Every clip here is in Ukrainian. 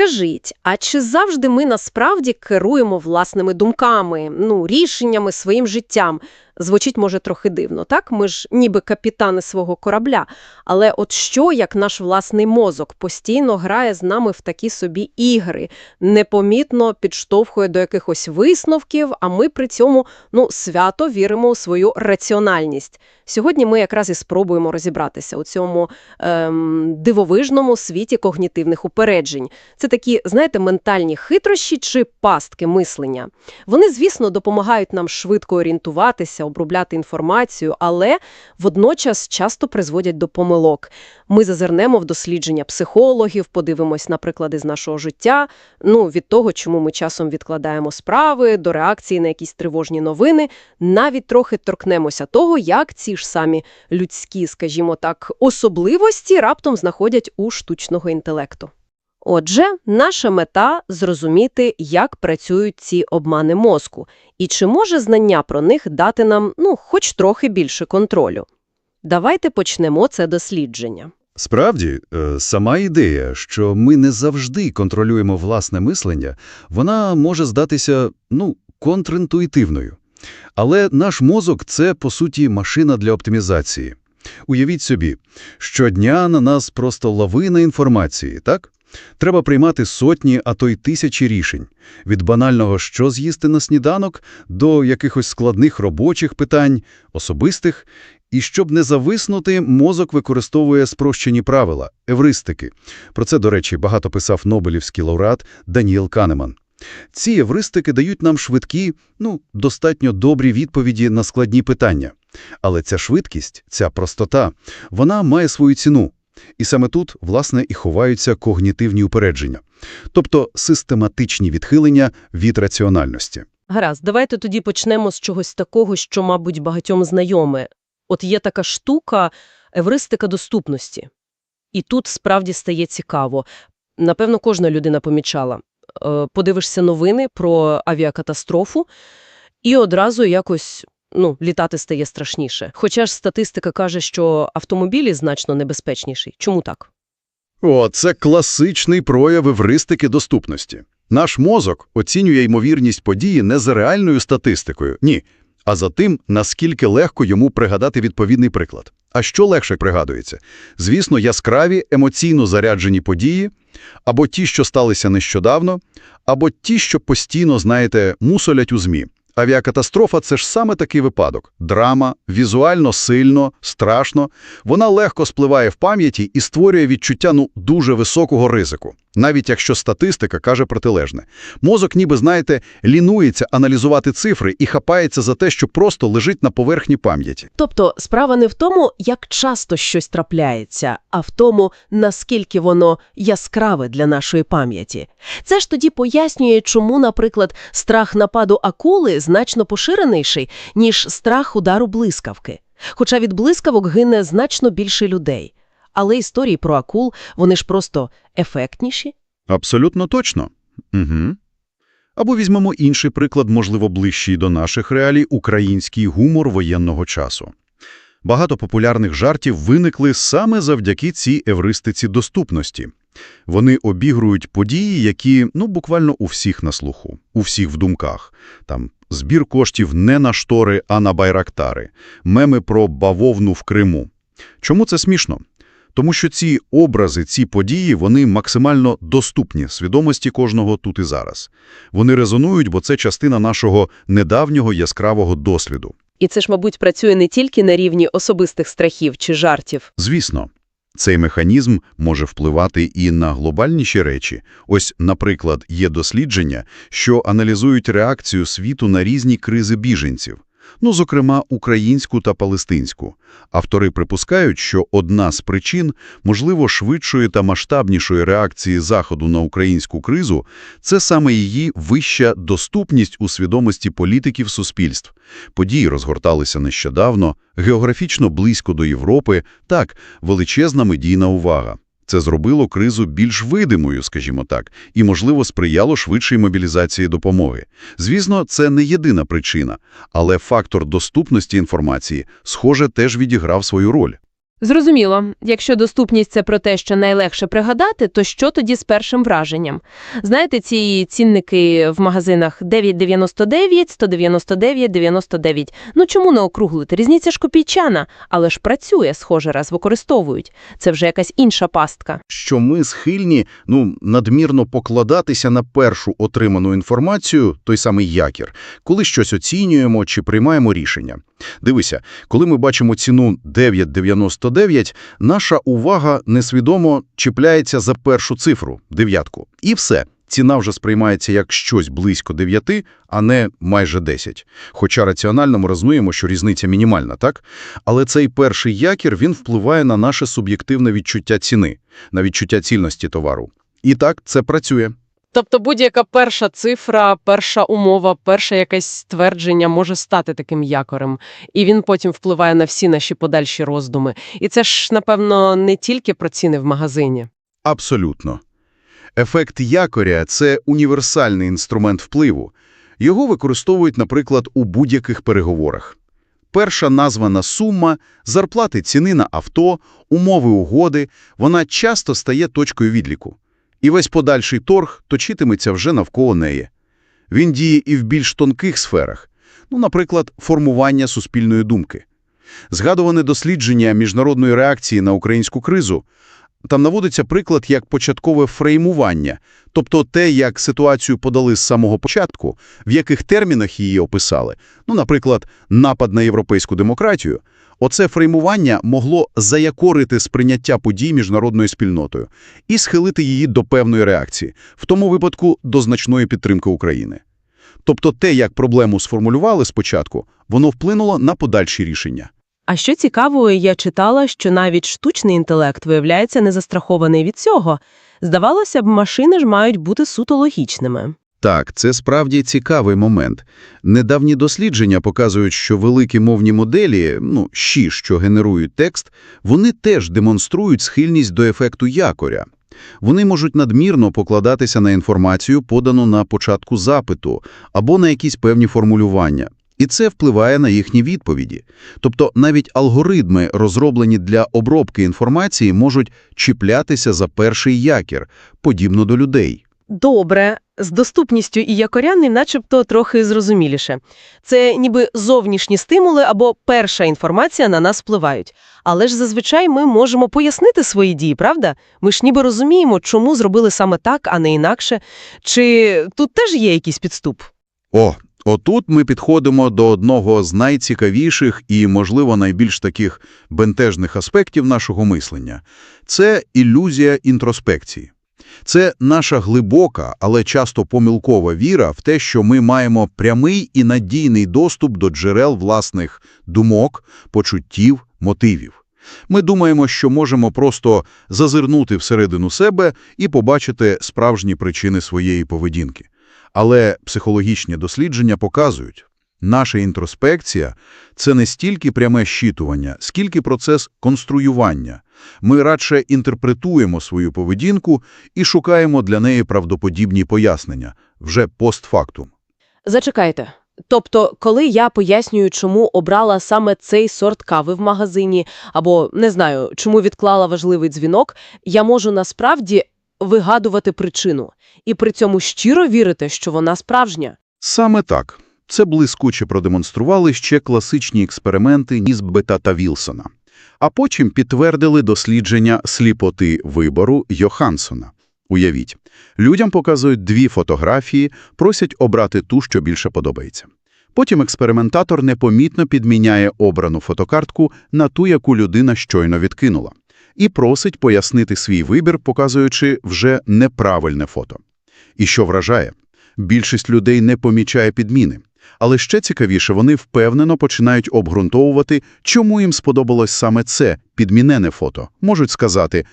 Скажіть, а чи завжди ми насправді керуємо власними думками, ну, рішеннями, своїм життям? Звучить, може, трохи дивно, так? Ми ж ніби капітани свого корабля. Але от що, як наш власний мозок постійно грає з нами в такі собі ігри, непомітно підштовхує до якихось висновків, а ми при цьому, ну, свято віримо у свою раціональність. Сьогодні ми якраз і спробуємо розібратися у цьому ем, дивовижному світі когнітивних упереджень. Це такі, знаєте, ментальні хитрощі чи пастки мислення. Вони, звісно, допомагають нам швидко орієнтуватися, обробляти інформацію, але водночас часто призводять до помилок. Ми зазирнемо в дослідження психологів, подивимось на приклади з нашого життя, ну, від того, чому ми часом відкладаємо справи, до реакції на якісь тривожні новини, навіть трохи торкнемося того, як ці ж самі людські, скажімо так, особливості раптом знаходять у штучного інтелекту. Отже, наша мета – зрозуміти, як працюють ці обмани мозку, і чи може знання про них дати нам, ну, хоч трохи більше контролю. Давайте почнемо це дослідження. Справді, е, сама ідея, що ми не завжди контролюємо власне мислення, вона може здатися, ну, контрінтуїтивною. Але наш мозок – це, по суті, машина для оптимізації. Уявіть собі, щодня на нас просто лавина інформації, так? Треба приймати сотні, а то й тисячі рішень. Від банального «що з'їсти на сніданок» до якихось складних робочих питань, особистих. І щоб не зависнути, мозок використовує спрощені правила – евристики. Про це, до речі, багато писав нобелівський лауреат Даніел Канеман. Ці евристики дають нам швидкі, ну, достатньо добрі відповіді на складні питання. Але ця швидкість, ця простота, вона має свою ціну. І саме тут, власне, і ховаються когнітивні упередження, тобто систематичні відхилення від раціональності. Гаразд, давайте тоді почнемо з чогось такого, що, мабуть, багатьом знайоме. От є така штука – евристика доступності. І тут справді стає цікаво. Напевно, кожна людина помічала. Е, Подивишся новини про авіакатастрофу, і одразу якось ну, літати стає страшніше. Хоча ж статистика каже, що автомобілі значно небезпечніші. Чому так? О, це класичний прояв евристики доступності. Наш мозок оцінює ймовірність події не за реальною статистикою, ні, а за тим, наскільки легко йому пригадати відповідний приклад. А що легше пригадується? Звісно, яскраві, емоційно заряджені події, або ті, що сталися нещодавно, або ті, що постійно, знаєте, мусолять у ЗМІ. Авіакатастрофа – це ж саме такий випадок. Драма, візуально сильно, страшно. Вона легко спливає в пам'яті і створює відчуття, ну, дуже високого ризику. Навіть якщо статистика каже протилежне. Мозок ніби, знаєте, лінується аналізувати цифри і хапається за те, що просто лежить на поверхні пам'яті. Тобто справа не в тому, як часто щось трапляється, а в тому, наскільки воно яскраве для нашої пам'яті. Це ж тоді пояснює, чому, наприклад, страх нападу акули значно поширеніший, ніж страх удару блискавки. Хоча від блискавок гине значно більше людей. Але історії про акул, вони ж просто ефектніші. Абсолютно точно. Угу. Або візьмемо інший приклад, можливо, ближчий до наших реалій – український гумор воєнного часу. Багато популярних жартів виникли саме завдяки цій евристиці доступності. Вони обігрують події, які, ну, буквально у всіх на слуху, у всіх в думках. Там збір коштів не на штори, а на байрактари, меми про бавовну в Криму. Чому це смішно? Тому що ці образи, ці події, вони максимально доступні свідомості кожного тут і зараз. Вони резонують, бо це частина нашого недавнього яскравого досвіду. І це ж, мабуть, працює не тільки на рівні особистих страхів чи жартів. Звісно, цей механізм може впливати і на глобальніші речі. Ось, наприклад, є дослідження, що аналізують реакцію світу на різні кризи біженців. Ну, зокрема, українську та палестинську. Автори припускають, що одна з причин, можливо, швидшої та масштабнішої реакції Заходу на українську кризу – це саме її вища доступність у свідомості політиків суспільств. Події розгорталися нещодавно, географічно близько до Європи, так, величезна медійна увага. Це зробило кризу більш видимою, скажімо так, і, можливо, сприяло швидшій мобілізації допомоги. Звісно, це не єдина причина, але фактор доступності інформації, схоже, теж відіграв свою роль. Зрозуміло. Якщо доступність – це про те, що найлегше пригадати, то що тоді з першим враженням? Знаєте, ці цінники в магазинах 9,99, 199, 99. Ну чому не округлити? Різниця ж копійчана, але ж працює, схоже, раз використовують. Це вже якась інша пастка. що ми схильні ну, надмірно покладатися на першу отриману інформацію, той самий якір, коли щось оцінюємо чи приймаємо рішення. Дивися, коли ми бачимо ціну 9,99, наша увага несвідомо чіпляється за першу цифру – дев'ятку. І все. Ціна вже сприймається як щось близько 9, а не майже 10. Хоча раціонально ми розуміємо, що різниця мінімальна, так? Але цей перший якір, він впливає на наше суб'єктивне відчуття ціни, на відчуття цільності товару. І так, це працює. Тобто будь-яка перша цифра, перша умова, перше якесь твердження може стати таким якорем, і він потім впливає на всі наші подальші роздуми. І це ж, напевно, не тільки про ціни в магазині. Абсолютно. Ефект якоря – це універсальний інструмент впливу. Його використовують, наприклад, у будь-яких переговорах. Перша названа сума, зарплати ціни на авто, умови угоди – вона часто стає точкою відліку. І весь подальший торг точитиметься вже навколо неї. Він діє і в більш тонких сферах, ну, наприклад, формування суспільної думки. Згадуване дослідження міжнародної реакції на українську кризу там наводиться приклад як початкове фреймування, тобто те, як ситуацію подали з самого початку, в яких термінах її описали. Ну, наприклад, напад на європейську демократію. Оце фреймування могло заякорити сприйняття подій міжнародною спільнотою і схилити її до певної реакції, в тому випадку до значної підтримки України. Тобто те, як проблему сформулювали спочатку, воно вплинуло на подальші рішення. А що цікаво, я читала, що навіть штучний інтелект виявляється не застрахований від цього. Здавалося б, машини ж мають бути суто логічними. Так, це справді цікавий момент. Недавні дослідження показують, що великі мовні моделі, ну, щі, що генерують текст, вони теж демонструють схильність до ефекту якоря. Вони можуть надмірно покладатися на інформацію, подану на початку запиту, або на якісь певні формулювання. І це впливає на їхні відповіді. Тобто навіть алгоритми, розроблені для обробки інформації, можуть чіплятися за перший якір, подібно до людей. Добре, з доступністю і якорянним начебто трохи зрозуміліше. Це ніби зовнішні стимули або перша інформація на нас впливають. Але ж зазвичай ми можемо пояснити свої дії, правда? Ми ж ніби розуміємо, чому зробили саме так, а не інакше. Чи тут теж є якийсь підступ? О, отут ми підходимо до одного з найцікавіших і, можливо, найбільш таких бентежних аспектів нашого мислення. Це ілюзія інтроспекції. Це наша глибока, але часто помилкова віра в те, що ми маємо прямий і надійний доступ до джерел власних думок, почуттів, мотивів. Ми думаємо, що можемо просто зазирнути всередину себе і побачити справжні причини своєї поведінки. Але психологічні дослідження показують, наша інтроспекція – це не стільки пряме щитування, скільки процес конструювання. Ми радше інтерпретуємо свою поведінку і шукаємо для неї правдоподібні пояснення, вже постфактум. Зачекайте. Тобто, коли я пояснюю, чому обрала саме цей сорт кави в магазині, або, не знаю, чому відклала важливий дзвінок, я можу насправді вигадувати причину. І при цьому щиро вірити, що вона справжня. Саме так. Це блискуче продемонстрували ще класичні експерименти Нізбета та Вілсона. А потім підтвердили дослідження сліпоти вибору Йохансона. Уявіть, людям показують дві фотографії, просять обрати ту, що більше подобається. Потім експериментатор непомітно підміняє обрану фотокартку на ту, яку людина щойно відкинула, і просить пояснити свій вибір, показуючи вже неправильне фото. І що вражає? Більшість людей не помічає підміни. Але ще цікавіше, вони впевнено починають обґрунтовувати, чому їм сподобалось саме це підмінене фото. Можуть сказати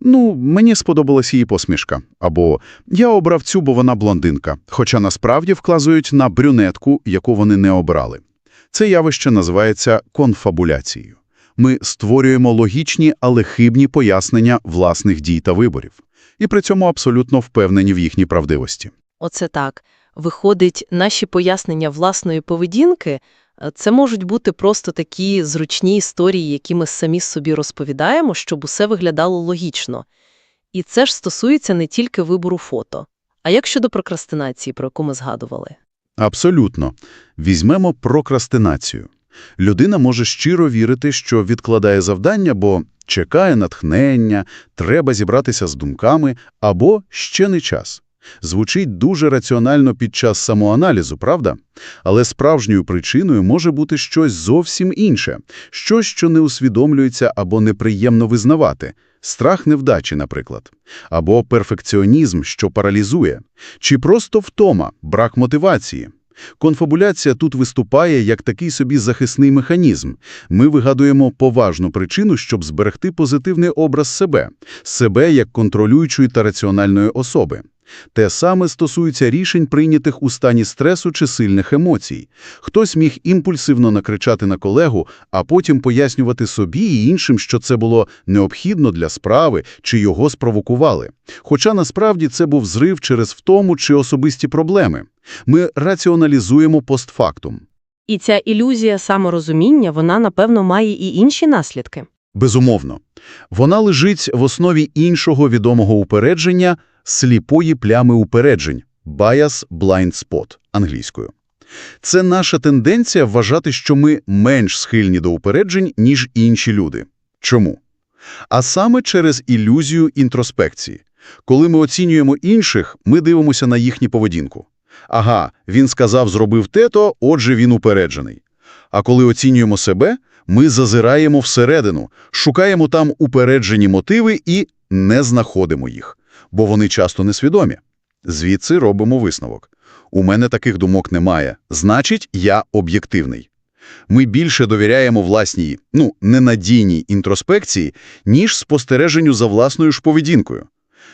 «Ну, мені сподобалась її посмішка» або «Я обрав цю, бо вона блондинка», хоча насправді вказують на брюнетку, яку вони не обрали. Це явище називається конфабуляцією. Ми створюємо логічні, але хибні пояснення власних дій та виборів. І при цьому абсолютно впевнені в їхній правдивості. Оце так. Виходить, наші пояснення власної поведінки Е, Це можуть бути просто такі зручні історії, які ми самі собі розповідаємо, щоб усе виглядало логічно. І це ж стосується не тільки вибору фото. А як щодо прокрастинації, про яку ми згадували? Абсолютно. Візьмемо прокрастинацію. Людина може щиро вірити, що відкладає завдання, бо чекає натхнення, треба зібратися з думками, або ще не час. Звучить дуже раціонально під час самоаналізу, правда? Але справжньою причиною може бути щось зовсім інше, щось, що не усвідомлюється або неприємно визнавати. Страх невдачі, наприклад. Або перфекціонізм, що паралізує. Чи просто втома, брак мотивації. Конфабуляція тут виступає як такий собі захисний механізм. Ми вигадуємо поважну причину, щоб зберегти позитивний образ себе, себе як контролюючої та раціональної особи. Те саме стосується рішень, прийнятих у стані стресу чи сильних емоцій. Хтось міг імпульсивно накричати на колегу, а потім пояснювати собі і іншим, що це було необхідно для справи чи його спровокували. Хоча насправді це був зрив через втому чи особисті проблеми. Ми раціоналізуємо постфактум. І ця ілюзія саморозуміння, вона, напевно, має і інші наслідки. Безумовно. Вона лежить в основі іншого відомого упередження – сліпої плями упереджень – bias blind spot англійською. Це наша тенденція вважати, що ми менш схильні до упереджень, ніж інші люди. Чому? А саме через ілюзію інтроспекції. Коли ми оцінюємо інших, ми дивимося на їхню поведінку. Ага, він сказав, зробив те-то, отже він упереджений. А коли оцінюємо себе, ми зазираємо всередину, шукаємо там упереджені мотиви і не знаходимо їх, бо вони часто несвідомі. Звідси робимо висновок. У мене таких думок немає, значить, я об'єктивний. Ми більше довіряємо власній, ну, ненадійній інтроспекції, ніж спостереженню за власною ж поведінкою.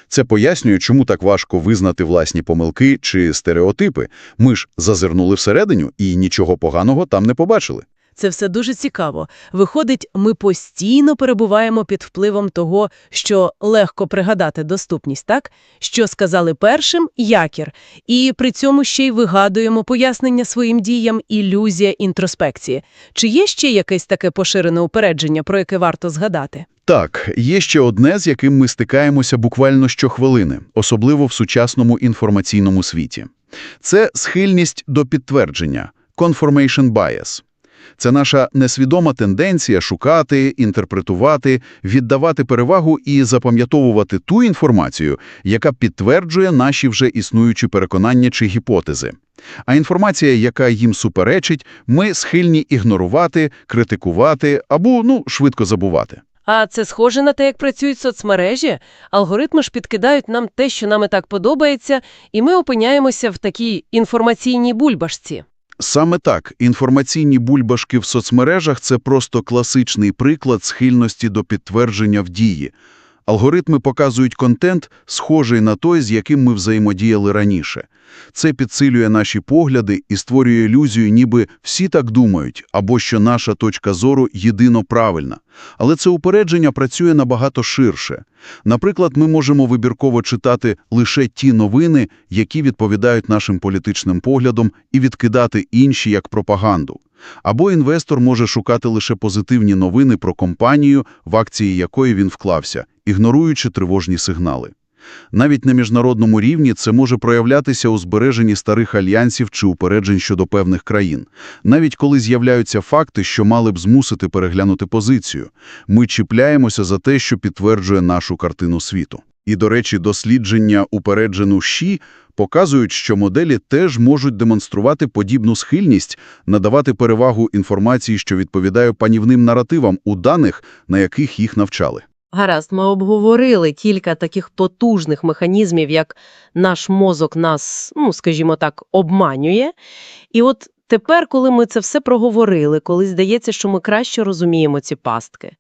Це пояснює, чому так важко визнати власні помилки чи стереотипи. Ми ж зазирнули всередину і нічого поганого там не побачили. Це все дуже цікаво. Виходить, ми постійно перебуваємо під впливом того, що легко пригадати доступність, так? Що сказали першим – якір. І при цьому ще й вигадуємо пояснення своїм діям ілюзія інтроспекції. Чи є ще якесь таке поширене упередження, про яке варто згадати? Так, є ще одне, з яким ми стикаємося буквально щохвилини, особливо в сучасному інформаційному світі. Це схильність до підтвердження – confirmation bias. Це наша несвідома тенденція шукати, інтерпретувати, віддавати перевагу і запам'ятовувати ту інформацію, яка підтверджує наші вже існуючі переконання чи гіпотези. А інформація, яка їм суперечить, ми схильні ігнорувати, критикувати або, ну, швидко забувати. А це схоже на те, як працюють соцмережі. Алгоритми ж підкидають нам те, що нам і так подобається, і ми опиняємося в такій інформаційній бульбашці. Саме так, інформаційні бульбашки в соцмережах – це просто класичний приклад схильності до підтвердження в дії. Алгоритми показують контент, схожий на той, з яким ми взаємодіяли раніше. Це підсилює наші погляди і створює ілюзію, ніби всі так думають, або що наша точка зору єдино правильна. Але це упередження працює набагато ширше. Наприклад, ми можемо вибірково читати лише ті новини, які відповідають нашим політичним поглядам, і відкидати інші як пропаганду. Або інвестор може шукати лише позитивні новини про компанію, в акції якої він вклався, ігноруючи тривожні сигнали. Навіть на міжнародному рівні це може проявлятися у збереженні старих альянсів чи упереджень щодо певних країн. Навіть коли з'являються факти, що мали б змусити переглянути позицію, ми чіпляємося за те, що підтверджує нашу картину світу. І, до речі, дослідження упереджену ШІ показують, що моделі теж можуть демонструвати подібну схильність надавати перевагу інформації, що відповідає панівним наративам у даних, на яких їх навчали. Гаразд, ми обговорили кілька таких потужних механізмів, як наш мозок нас, ну, скажімо так, обманює. І от тепер, коли ми це все проговорили, коли здається, що ми краще розуміємо ці пастки,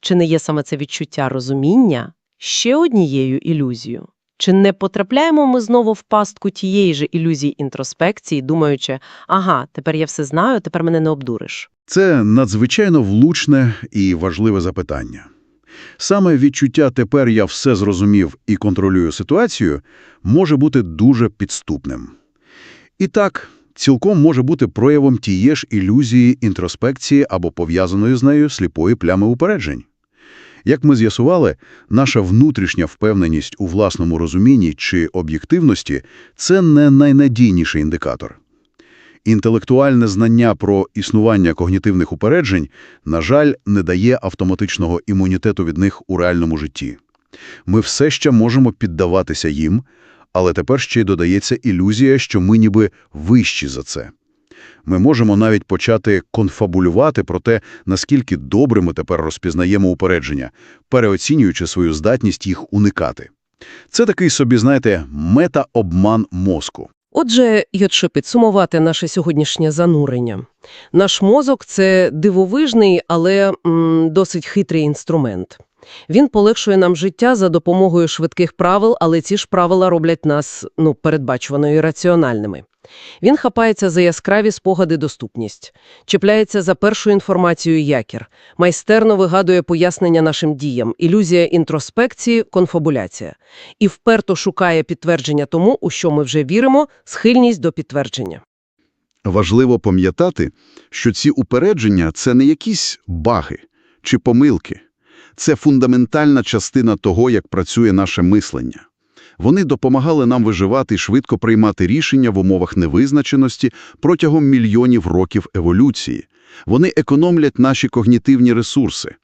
чи не є саме це відчуття розуміння ще однією ілюзією? Чи не потрапляємо ми знову в пастку тієї ж ілюзії інтроспекції, думаючи, ага, тепер я все знаю, тепер мене не обдуриш? Це надзвичайно влучне і важливе запитання. Саме відчуття «тепер я все зрозумів і контролюю ситуацію» може бути дуже підступним. І так, цілком може бути проявом тієї ж ілюзії інтроспекції або пов'язаної з нею сліпої плями упереджень. Як ми з'ясували, наша внутрішня впевненість у власному розумінні чи об'єктивності – це не найнадійніший індикатор. Інтелектуальне знання про існування когнітивних упереджень, на жаль, не дає автоматичного імунітету від них у реальному житті. Ми все ще можемо піддаватися їм, але тепер ще й додається ілюзія, що ми ніби вищі за це. Ми можемо навіть почати конфабулювати про те, наскільки добре ми тепер розпізнаємо упередження, переоцінюючи свою здатність їх уникати. Це такий собі, знаєте, мета-обман мозку. Отже, якщо підсумувати наше сьогоднішнє занурення, наш мозок – це дивовижний, але м, досить хитрий інструмент. Він полегшує нам життя за допомогою швидких правил, але ці ж правила роблять нас ну, передбачувано і раціональними. Він хапається за яскраві спогади доступність, чіпляється за першу інформацію якір, майстерно вигадує пояснення нашим діям, ілюзія інтроспекції, конфабуляція. І вперто шукає підтвердження тому, у що ми вже віримо, схильність до підтвердження. Важливо пам'ятати, що ці упередження – це не якісь баги чи помилки. Це фундаментальна частина того, як працює наше мислення. Вони допомагали нам виживати і швидко приймати рішення в умовах невизначеності протягом мільйонів років еволюції. Вони економлять наші когнітивні ресурси.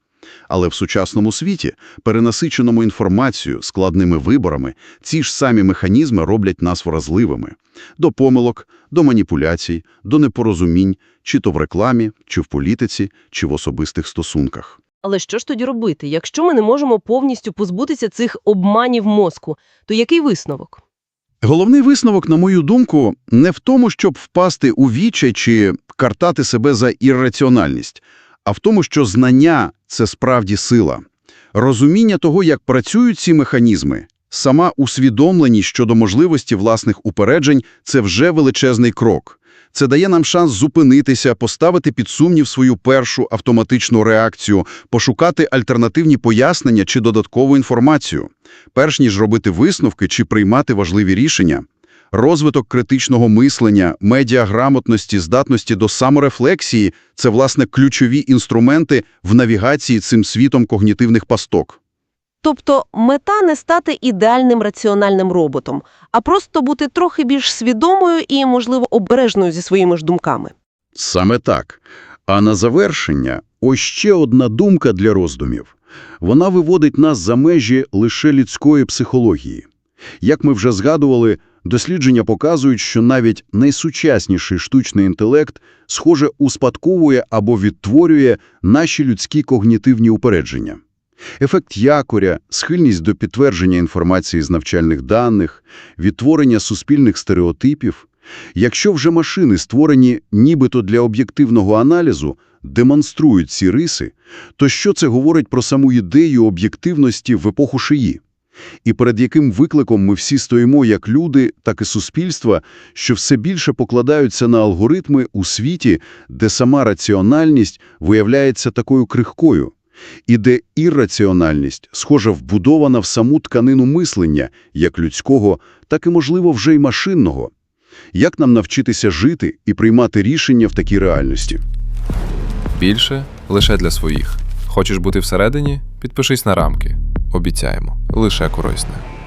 Але в сучасному світі, перенасиченому інформацією, складними виборами, ці ж самі механізми роблять нас вразливими. До помилок, до маніпуляцій, до непорозумінь, чи то в рекламі, чи в політиці, чи в особистих стосунках. Але що ж тоді робити? Якщо ми не можемо повністю позбутися цих обманів мозку, то який висновок? Головний висновок, на мою думку, не в тому, щоб впасти у вічай чи картати себе за ірраціональність, а в тому, що знання – це справді сила. Розуміння того, як працюють ці механізми, сама усвідомленість щодо можливості власних упереджень – це вже величезний крок. Це дає нам шанс зупинитися, поставити під сумнів свою першу автоматичну реакцію, пошукати альтернативні пояснення чи додаткову інформацію, перш ніж робити висновки чи приймати важливі рішення. Розвиток критичного мислення, медіаграмотності, здатності до саморефлексії – це, власне, ключові інструменти в навігації цим світом когнітивних пасток. Тобто мета не стати ідеальним раціональним роботом, а просто бути трохи більш свідомою і, можливо, обережною зі своїми ж думками. Саме так. А на завершення ось ще одна думка для роздумів. Вона виводить нас за межі лише людської психології. Як ми вже згадували, дослідження показують, що навіть найсучасніший штучний інтелект, схоже, успадковує або відтворює наші людські когнітивні упередження. Ефект якоря, схильність до підтвердження інформації з навчальних даних, відтворення суспільних стереотипів. Якщо вже машини, створені нібито для об'єктивного аналізу, демонструють ці риси, то що це говорить про саму ідею об'єктивності в епоху шиї? І перед яким викликом ми всі стоїмо як люди, так і суспільства, що все більше покладаються на алгоритми у світі, де сама раціональність виявляється такою крихкою, і де ірраціональність, схожа вбудована в саму тканину мислення, як людського, так і, можливо, вже й машинного. Як нам навчитися жити і приймати рішення в такій реальності? Більше лише для своїх. Хочеш бути всередині? Підпишись на рамки. Обіцяємо, лише корисне.